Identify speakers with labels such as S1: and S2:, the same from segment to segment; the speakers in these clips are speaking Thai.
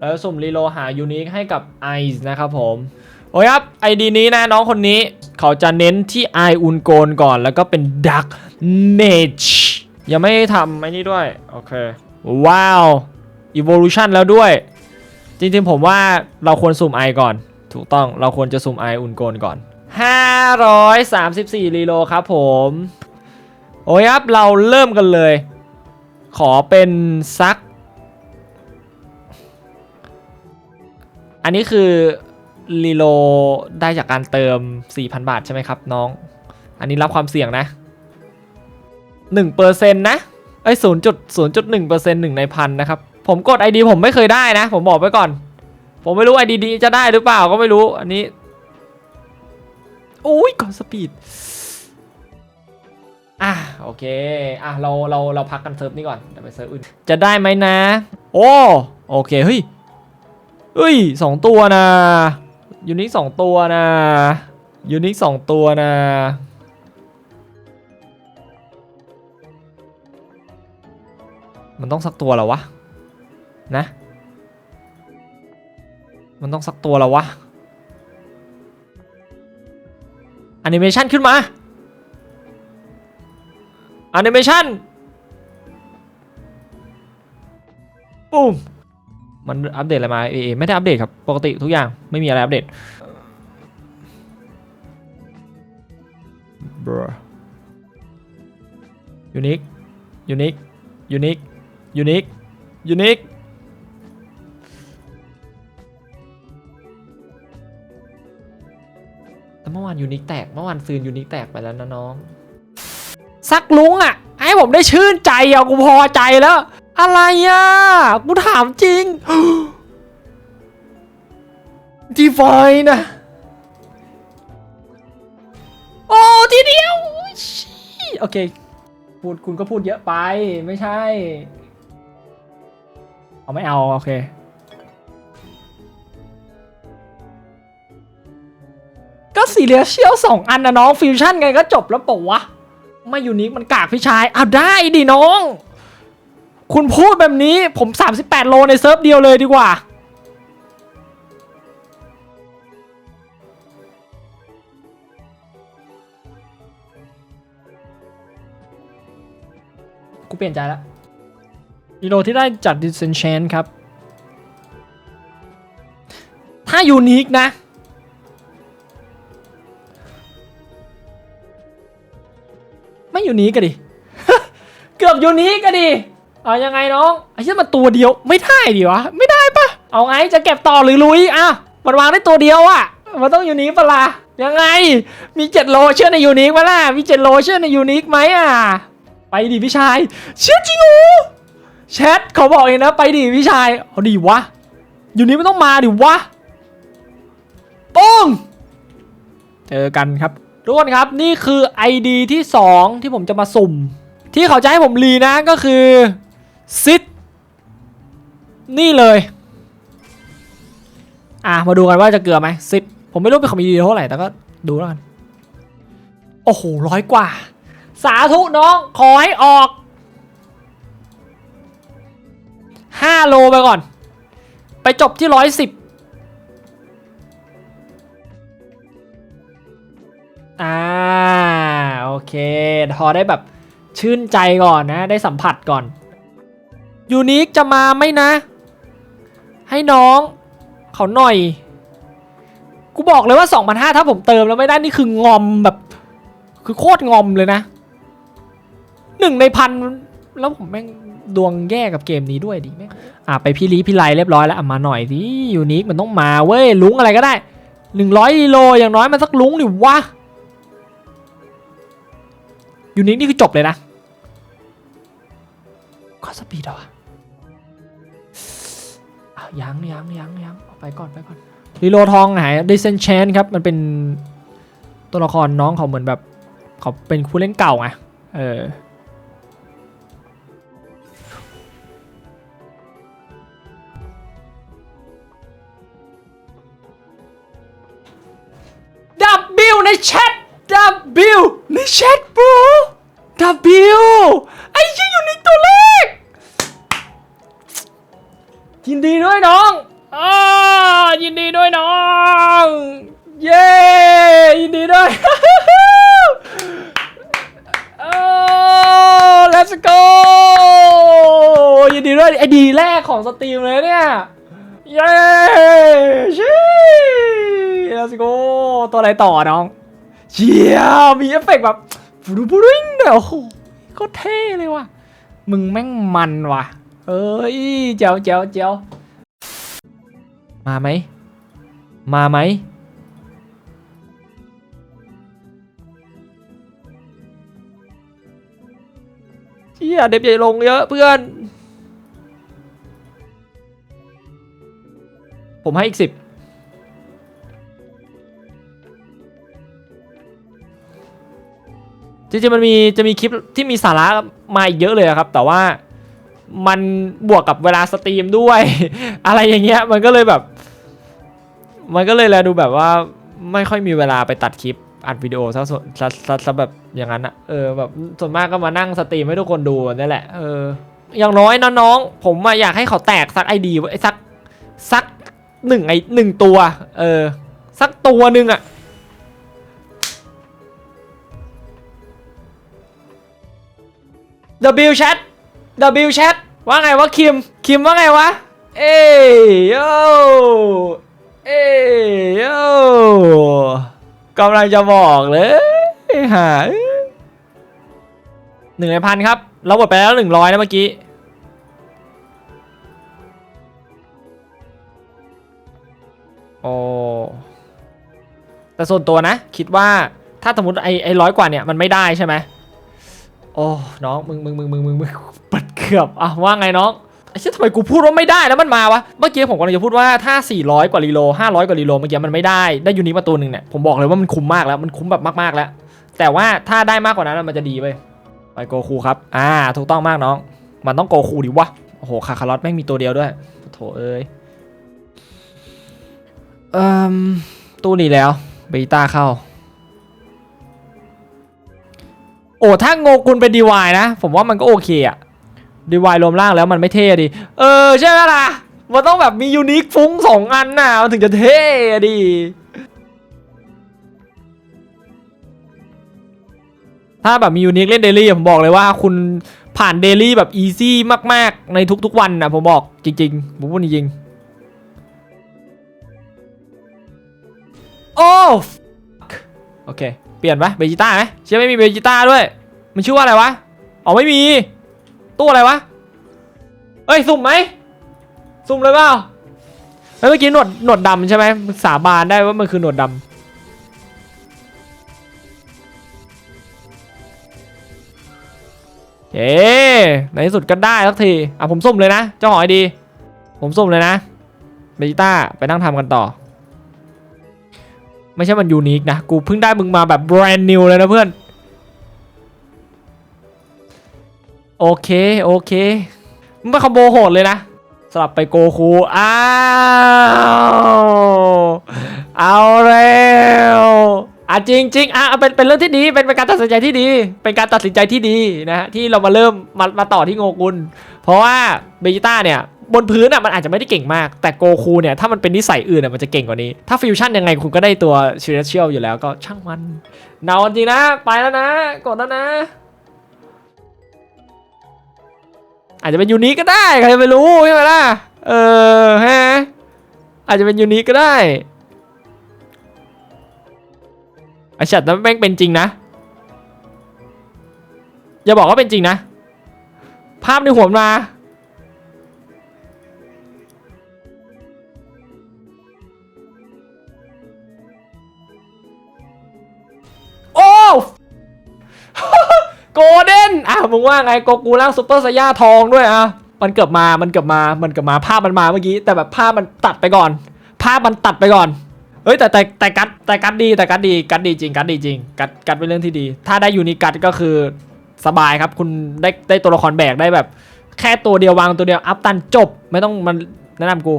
S1: แล้วสุ่มรีโลหายูนิคให้กับไอซ์นะครับผม โอ้ยครับไอดีนี้นะน้องคนนี้เขาจะเน้นที่ไออุนโกนก่อนแล้วก็เป็นดักเมจยังไม่ทำไอ้นี่ด้วย โอเค ว้าว evolution แล้วด้วย จริงๆผมว่าเราควรสุ่มไอก่อน ถูกต้องเราควรจะสุ่มไออุนโกนก่อน 534รีโลครับผม โอ้ยครับเราเริ่มกันเลย ขอเป็นซัก อันนี้คือรีโลได้จากการเติม 4,000 บาทใช่ไหมครับน้อง อันนี้รับความเสี่ยงนะ1%นะเอ้ย0.0.1%หนึ่งเปอร์เซ็นต์หนึ่งในพันนะครับ ผมกด ID ผมไม่เคยได้นะ ผมบอกไว้ก่อน ผมไม่รู้ ID ดีจะได้หรือเปล่าก็ไม่รู้ อันนี้โอ้ยก่อนสปีดอะโอเคอะเราเราเราพักกันเซิร์ฟนี้ก่อนเดี๋ยวไปเซิร์ฟอื่น จะได้ไหมนะ โอ้โอเคเฮ้ย เฮ้ยสองตัวนะยูนิคสองตัวนะยูนิคสองตัวนะมันต้องสักตัวแล้ววะนะ มันต้องสักตัวแล้ววะแอนิเมชันขึ้นมาแอนิเมชัน มันอัปเดตอะไรมาเอไม่ได้อัปเดตครับ ปกติทุกอย่างไม่มีอะไรอัปเดตบรยูนิคยูนิคยูนิคยูนิคยูนิคแต่เมื่อวานยูนิคแตก เมื่อวานซืนยูนิคแตกไปแล้วนะน้องสักลุงอะ ให้ผมได้ชื่นใจอะกูพอใจแล้ว อะไรอะ กูถามจริงดีไฟนะ โอ้ทีเดียวชี่โอเค พูดคุณก็พูดเยอะไป ไม่ใช่ เอาไม่เอา โอเคก็สีเหลือเชี่ยวสองอันนะน้องฟิวชั่นไงก็จบแล้วเปล่าวะ ไม่ยูนิคมันกากพี่ชายเอาได้ดิน้อง คุณพูดแบบนี้ผม 38 โลในเซิร์ฟเดียวเลยดีกว่า กูเปลี่ยนใจแล้วอีโลที่ได้จัด Disenchant ครับ ถ้ายูนิคนะ ไม่ยูนิคก็ดิ เกือบยูนิคก็ดิ เอายังไงน้องไอ้เชี่ยมันตัวเดียวไม่ได้ดิวะไม่ได้ปะเอาไงจะเก็บต่อหรือลุยอะมันวางได้ตัวเดียวอะมันต้องยูนิคปะล่ะยังไงมีเจ็ดโลเชื่อในยูนิคปะล่ะมีเจ็ดโลเชื่อในยูนิคไหมอะไปดิพี่ชาย เชื่อจริงโอแชทเขาบอกเองนะไปดิพี่ชายเอาดิวะยูนิคไม่ต้องมาดิวะปุ้งเจอกันครับทุกคนครับนี่คือ ID ที่ 2 ที่ผมจะมาสุ่ม ที่เขาจะให้ผมรีนะก็คือ ซิดนี่เลย อะ มาดูกันว่าจะเกลือไหมซิดผมไม่รู้เป็นคอมมิดีเท่าไหร่ แต่ก็ดูแล้วกัน โอ้โห ร้อยกว่า สาธุน้อง ขอให้ออก5โลไปก่อน ไปจบที่110อ่า โอเค พอได้แบบชื่นใจก่อนนะ ได้สัมผัสก่อน ยูนิคจะมาไหมนะ ให้น้อง เขาหน่อย กูบอกเลยว่า 2,500 ถ้าผมเติมแล้วไม่ได้นี่คืองอมแบบ คือโคตรงอมเลยนะหนึ่งในพันแล้วผมแม่งดวงแย่กับเกมนี้ด้วยดิแม่งอะไปพี่ลีพี่ไลเรียบร้อยแล้วอะมาหน่อยดิยูนิคมันต้องมาเว้ยลุงอะไรก็ได้100กิโลอย่างน้อยมันสักลุงดิวะยูนิคนี่คือจบเลยนะก็สปีดอวะ ยังยังยังยังไปก่อนไปก่อนรีโลทองหายดิเซนเชนครับ มันเป็นตัวละครน้องเขาเหมือนแบบ เขาเป็นผู้เล่นเก่าไงเออดับบิลในแชทดับบิลในแชทบรูดับบิลไอ้ยี่อยู่ในตัวเลข ยินดีด้วยน้องอายินดีด้วยน้อง เย้ยินดีด้วยโอ้ let's go ยินดีด้วยไอดีแรกของสตรีมเลยเนี่ย เย้ชิ let's go ตัวอะไรต่อน้องเชียมีเอฟเฟกต์แบบฟูดูบูริงเนี่ยโอ้โหโคตรเท่เลยว่ะ มึงแม่งมันว่ะ เอ้ยเจ๋วเจ๋วเจ๋วมาไหม มาไหม เชี่ยเด็บใหญ่ลงเยอะเพื่อน ผมให้อีกสิบจริงๆมันมีจะมีคลิปที่มีสาระมาอีกเยอะเลยครับ แต่ว่า มันบวกกับเวลาสตรีมด้วย อะไรอย่างเงี้ยมันก็เลยแบบ มันก็เลยแลดูแบบว่าไม่ค่อยมีเวลาไปตัดคลิปอัดวิดีโอซะส่วนซะซะซะแบบอย่างนั้นอะเออแบบส่วนมากก็มานั่งสตรีมให้ทุกคนดูนั่แหละเอออย่างน้อยน้องๆผมอะอยากให้เขาแตกสักไอดีไว้สักสักหนึ่งไอหนึ่งตัว เออ สักตัวหนึ่งอะ W chat W chat ว่าไงวะคิม คิมว่าไงวะ เอ้ยโยเอ้ยโยกำลังจะบอกเลยหาหนึ่งในพันครับ เราหมดไปแล้วหนึ่งร้อยนะเมื่อกี้โอ้แต่ส่วนตัวนะ คิดว่าถ้าสมมติไอ้ไอ้ร้อยกว่าเนี่ย มันไม่ได้ใช่ไหมโอ้น้องมึงมึงมึงมึงมึงมึงปัดเกือบอะว่าไงน้องไอ้เชี่ยทำไมกูพูดว่าไม่ได้แล้วมันมาวะ เมื่อกี้ผมกำลังจะพูดว่าถ้า 400 กว่าลีโล500 กว่าลีโลเมื่อกี้มันไม่ได้ ได้ยูนิคมาตัวหนึ่งเนี่ย ผมบอกเลยว่ามันคุ้มมากแล้ว มันคุ้มแบบมากๆแล้ว แต่ว่าถ้าได้มากกว่านั้นมันจะดีเว้ยไปโกคูครับ อ่า ถูกต้องมากน้อง มันต้องโกคูดิวะ โอ้โห คาคารอตแม่งมีตัวเดียวด้วย โถเอ้ย เอ่มตู้นี้แล้ว เบต้าเข้า โอ้ ถ้าโงกุลเป็นดีวายนะ ผมว่ามันก็โอเคอะ ดีวายรวมร่างแล้วมันไม่เท่ดิ เออใช่ไหมล่ะ มันต้องแบบมียูนิคฟุ้งสองอันน่ะมันถึงจะเท่ดิถ้าแบบมียูนิคเล่นเดลี่ผมบอกเลยว่าคุณผ่านเดลี่แบบอีซี่มาก ๆ ในทุกๆวันนะผมบอกจริงๆผมพูดจริงโอ้โอเค เปลี่ยนปะเบจิต้าไหมเชื่อไม่มีเบจิต้าด้วย มันชื่อว่าอะไรวะ อ๋อไม่มี ตู้อะไรวะ เอ้ยสุ่มไหม สุ่มเลยเปล่าเฮ้ยเมื่อกี้หนวดหนวดดำใช่ไหมสาบานได้ว่ามันคือหนวดดำเอ๊ในที่สุดก็ได้สักที อะผมสุ่มเลยนะ เจ้าหอยดี ผมสุ่มเลยนะเบจิต้าไปนั่งทำกันต่อ ไม่ใช่มันยูนิคนะ กูเพิ่งได้มึงมาแบบแบรนด์นิวเลยนะเพื่อน โอเคโอเคมึงไปคอมโบโหดเลยนะสลับไปโกคูอ้าวเอาเร็วอะจริงจริงอะเป็นเป็นเรื่องที่ดีเป็นเป็นการตัดสินใจที่ดี เป็นการตัดสินใจที่ดีนะฮะที่เรามาเริ่มมามาต่อที่โงกุล เพราะว่าเบจิต้าเนี่ยบนพื้นอะมันอาจจะไม่ได้เก่งมาก แต่โกคูเนี่ยถ้ามันเป็นนิสัยอื่นอะมันจะเก่งกว่านี้ ถ้าฟิวชั่นยังไงคุณก็ได้ตัวเชเชียลอยู่แล้วก็ช่างมันเนาจริงนะ ไปแล้วนะกดแล้วนะ อาจจะเป็นยูนิก็ได้ใครจะไปรู้ใช่ไหมล่ะเออฮะอาจจะเป็นยูนิก็ได้ไอชัดนั้นแม่งเป็นจริงนะ อย่าบอกว่าเป็นจริงนะ ภาพในหัวมา มึงว่าไงโกกูร่างซุปเปอร์ไซย่าทองด้วยอะมันเกือบมา มันเกือบมา มันเกือบมา ภาพมันมาเมื่อกี้ แต่แบบภาพมันตัดไปก่อน ภาพมันตัดไปก่อนเฮ้ยแต่แต่แต่กัดแต่กัดดีแต่กัดดีกัดดีจริงกัดดีจริงกัดกัดเป็นเรื่องที่ดี ถ้าได้ยูนิกัดก็คือสบายครับ คุณได้ได้ตัวละครแบกได้แบบ แค่ตัวเดียววางตัวเดียวอัพตันจบ ไม่ต้องมันแนะนำกู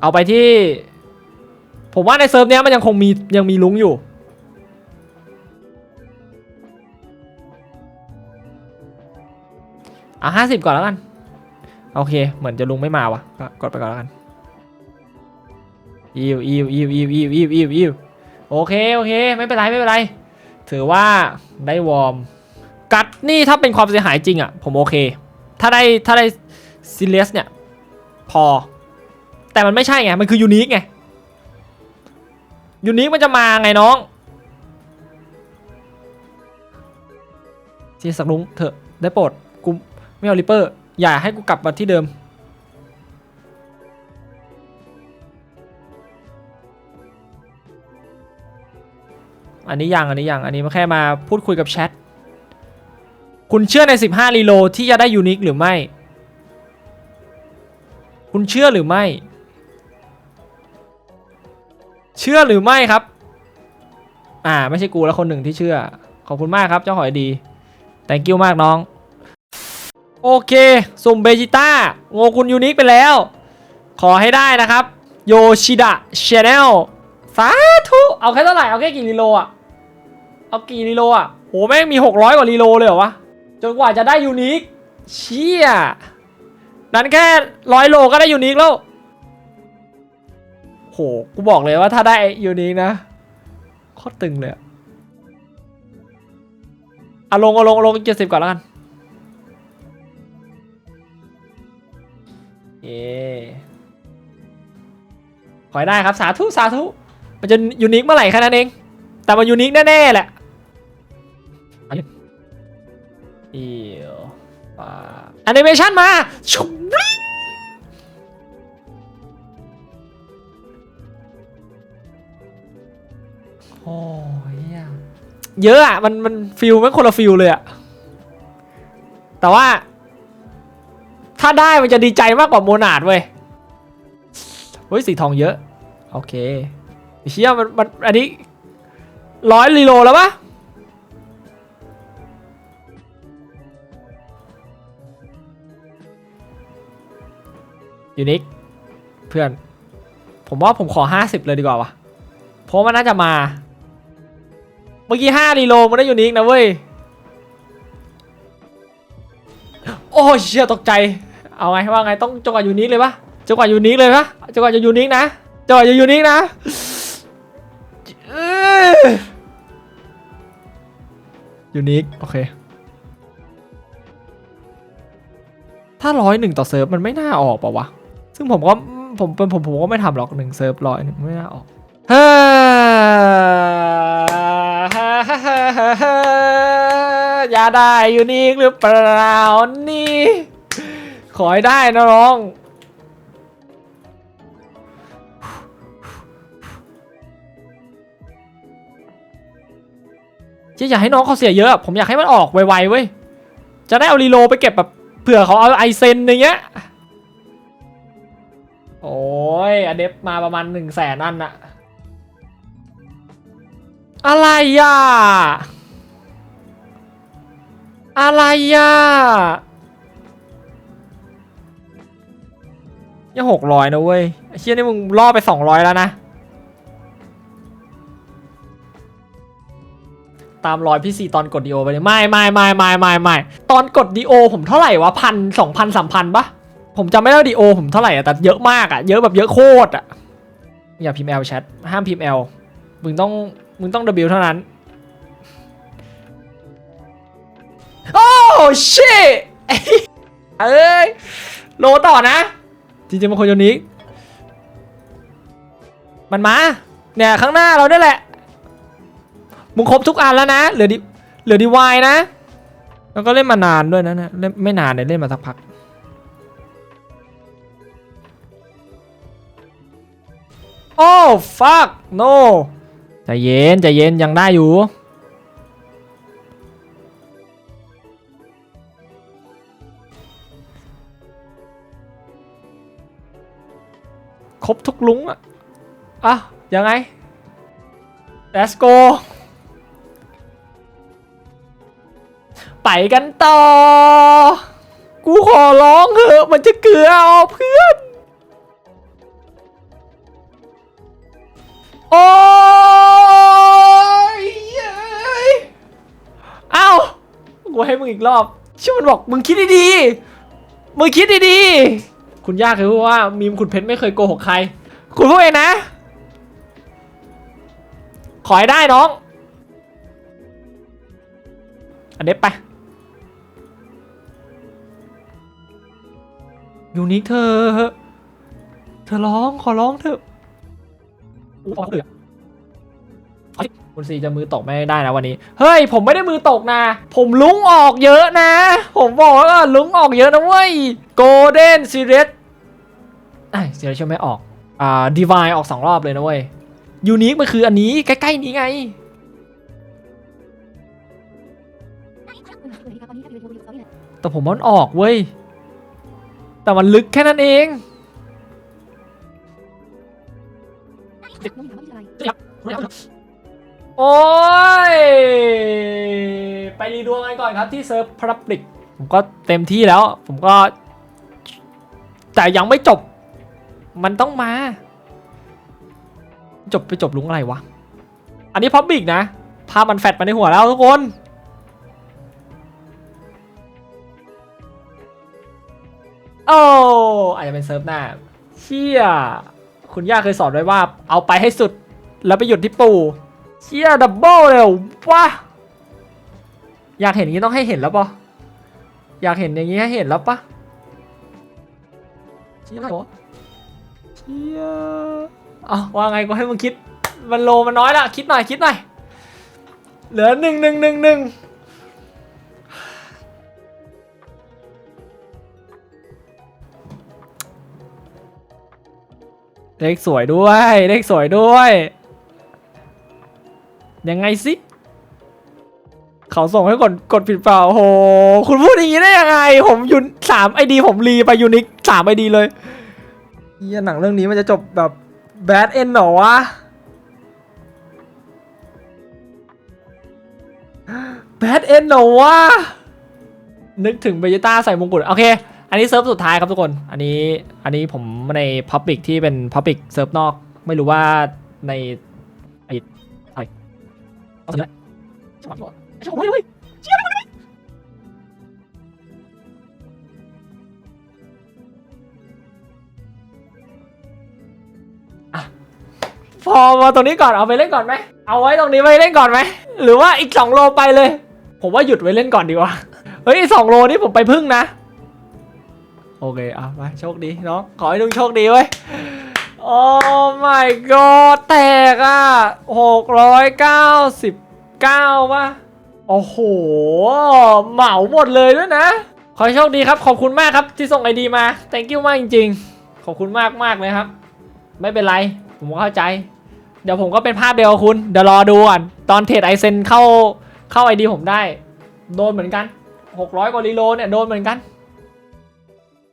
S1: เอาไปที่ ผมว่าในเซิร์ฟเนี้ยมันยังคงมียังมีลุงอยู่ เอาห้าสิบก่อนแล้วกัน โอเค เหมือนจะลุงไม่มาวะก็กดไปก่อนแล้วกันอิวอิวอิวอิวอิวอิวอิวอิวโอเค โอเค ไม่เป็นไร ไม่เป็นไร ถือว่าได้วอร์ม กัดนี่ถ้าเป็นความเสียหายจริงอะผมโอเค ถ้าได้ ถ้าได้ซีเรียสเนี่ย พอ แต่มันไม่ใช่ไง มันคือยูนิคไง ยูนิคมันจะมาไงน้องที่สักลุงเถอะ ได้โปรด ไม่เอาริปเปอร์ อย่าให้กูกลับมาที่เดิม อันนี้ยังอันนี้ยังอันนี้มาแค่มาพูดคุยกับแชท คุณเชื่อใน 15รีโลที่จะได้ยูนิคหรือไม่ คุณเชื่อหรือไม่ เชื่อหรือไม่ครับ อ่า ไม่ใช่กูแล้วคนหนึ่งที่เชื่อ ขอบคุณมากครับเจ้าหอยดี thank you มากน้อง โอเค สุ่มเบจิต้าโงคุณยูนิคไปแล้ว ขอให้ได้นะครับ โยชิดะชาแนลสาธุเอาแค่เท่าไหร่ เอาแค่กี่รีโลอะเอากี่รีโลอะโหแม่งมี 600 กว่ารีโลเลยเหรอวะ จนกว่าจะได้ยูนิคเชี่ยนั้นแค่ร้อยโลก็ได้ยูนิคแล้วโหกูบอกเลยว่าถ้าได้ยูนิคนะโคตรตึงเลยอะเอาลงเอาลงอาลงเจ็ดสิบก่อนแล้วกัน ขอให้ได้ครับสาธุสาธุ มันจะยูนิคเมื่อไหร่แค่นั้นเอง แต่มันยูนิคแน่ๆแหละเอียวป่าแอนิเมชันมาชุบวิ่งโอ้ยเยเยอะอะ มันมันฟิลมันคนละฟิลเลยอะ แต่ว่า ถ้าได้มันจะดีใจมากกว่าโมนาดเว้ยเฮ้ยสีทองเยอะ โอเคเชี่ยมันมันอันนี้ร้อยลีโลแล้วปะยูนิคเพื่อน ผมว่าผมขอ 50 เลยดีกว่าวะเพราะมันน่าจะมา เมื่อกี้5ลีโลมันได้ยูนิคนะเว้ย โอ้ยเชี่ยตกใจ เอาไงว่าไงต้องจังหวะยูนิคเลยปะจังหวะยูนิคเลยปะจังหวะจะยูนิคนะจังหวะจะยูนิคนะเอ้ยยูนิคโอเค ถ้าร้อยหนึ่งต่อเซิร์ฟมันไม่น่าออกปะวะ ซึ่งผมก็ผมเป็นผมผมก็ไม่ทำหรอกหนึ่งเซิร์ฟร้อยหนึ่งไม่น่าออกฮ้ย อย่าได้อยู่นิคหรือเปล่านี่ ขอให้ได้นะน้อง จะอยากให้น้องเขาเสียเยอะ ผมอยากให้มันออกไวๆเว้ย จะได้เอารีโลไปเก็บแบบเผื่อเขาเอาไอเซนอย่างเงี้ย โอ้ยอเดฟมาประมาณหนึ่งแสนอันอะอะไรอะ อะไรอะยังหกร้อยนะเว้ยไอเชี่ยนี่มึงล่อไปสองร้อยแล้วนะ ตามรอยพี่ซีตอนกดดีโอไปเลยไม่ไม่ไม่ไม่ไม่ไม่ตอนกดดีโอผมเท่าไหร่วะพันสองพันสามพันปะผมจำไม่ได้ดีโอผมเท่าไหร่อะแต่เยอะมากอะเยอะแบบเยอะโคตรอะอย่าพิมพ์ L แชทห้ามพิมพ์ L มึงต้องมึงต้อง W เท่านั้น ชิเอ้ย โลต่อนะ จริงๆมันคนยนี้มันมา เนี่ย ข้างหน้าเราเนี่ยแหละ มึงครบทุกอันแล้วนะ เหลือดิ เหลือดีวายนะ แล้วก็เล่นมานานด้วยนะเนี่ยเล่นไม่นานเนี่ยเล่นมาสักพัก โอ้ fuck no ใจเย็นใจเย็นยังได้อยู่ ครบทุกลุงอะอะ ยังไง let's go ไปกันต่อ กูขอร้องเถอะมันจะเกลือเอาเพื่อน โอ้ยเย้ยเอ้ากูให้มึงอีกรอบชื่อมันบอกมึงคิดดีๆมึงคิดดีๆ คุณย่าเคยพูดว่ามีมคุณเพชรไม่เคยโกหกใคร คุณพูดเองนะ ขอให้ได้น้อง อันนี้ไปยูนิคเธอ เธอร้องขอร้องเถอะอู้ออกเลยอะเฮ้ย คุณซีจะมือตกไม่ได้นะวันนี้ เฮ้ย ผมไม่ได้มือตกนะ ผมลุ้งออกเยอะนะ ผมบอกว่าลุ้งออกเยอะนะเว้ย Golden Series ไอ้เสียชื่อไม่ออกอ่า Divine ออกสองรอบเลยนะเว้ยยูนิคมันคืออันนี้ใกล้ๆนี้ไงแต่ผมมันออกเว้ย แต่มันลึกแค่นั้นเอง โอ้ย ไปรีดวงกันก่อนครับที่เซิร์ฟพรับลิก ผมก็เต็มที่แล้ว ผมก็ แต่ยังไม่จบ มันต้องมา จบไปจบลุงอะไรวะ อันนี้พับบิกนะ ภาพมันแฟดมาในหัวแล้วทุกคนโอ้อาจจะเป็นเซิร์ฟหน้า เชี่ย คุณย่าเคยสอนไว้ว่า เอาไปให้สุด แล้วไปหยุดที่ปู เชี่ยดับเบิลเลยว้าอยากเห็นอย่างนี้ต้องให้เห็นแล้วปะอยากเห็นอย่างนี้ให้เห็นแล้วปะเชี่ยอะไรวะเชี่ยอะว่าไงก็ให้มึงคิด มันโลมันน้อยละคิดหน่อยคิดหน่อย เหลือหนึ่งหนึ่งหนึ่งหนึ่งเลขสวยด้วย เลขสวยด้วย ยังไงสิเขาส่งให้กดกดผิดเปล่าโห คุณพูดอย่างนี้ได้ยังไง ผมยุนสามไอดีผมรีไปยูนิคสามไอดีเลยเฮียหนังเรื่องนี้มันจะจบแบบแบดเอนเหรอวะแบดเอนเหรอวะ นึกถึงเบจิต้าใส่มงกุฎโอเค อันนี้เซิร์ฟสุดท้ายครับทุกคน อันนี้อันนี้ผมใน Public ที่เป็น Public เซิร์ฟนอก ไม่รู้ว่าใน เอาสิละฉบับก่อนไอ้ฉบับไม่เลยเชี่ยไม่เลยอะพอมาตรงนี้ก่อนเอาไปเล่นก่อนไหมเอาไว้ตรงนี้ไว้เล่นก่อนไหมหรือว่าอีกสองโลไปเลย ผมว่าหยุดไว้เล่นก่อนดีกว่าเฮ้ยสองโลนี่ผมไปพึ่งนะ โอเคอะไปโชคดีเนาะขอให้ลุงโชคดีเว้ย โอ้ my god แตกอะหกร้อยเก้าสิบเก้าป่ะ โอ้โห เหมาหมดเลยด้วยนะ ขอโชคดีครับ ขอบคุณมากครับที่ส่งไอดีมา thank you มากจริง ๆ ขอบคุณมากมากเลยครับ ไม่เป็นไร ผมเข้าใจ เดี๋ยวผมก็เป็นภาพเดียวคุณ เดี๋ยวรอดูก่อน ตอนเทรดไอเซนเข้าเข้าไอดีผมได้ โดนเหมือนกัน600กว่ารีโลเนี่ยโดนเหมือนกัน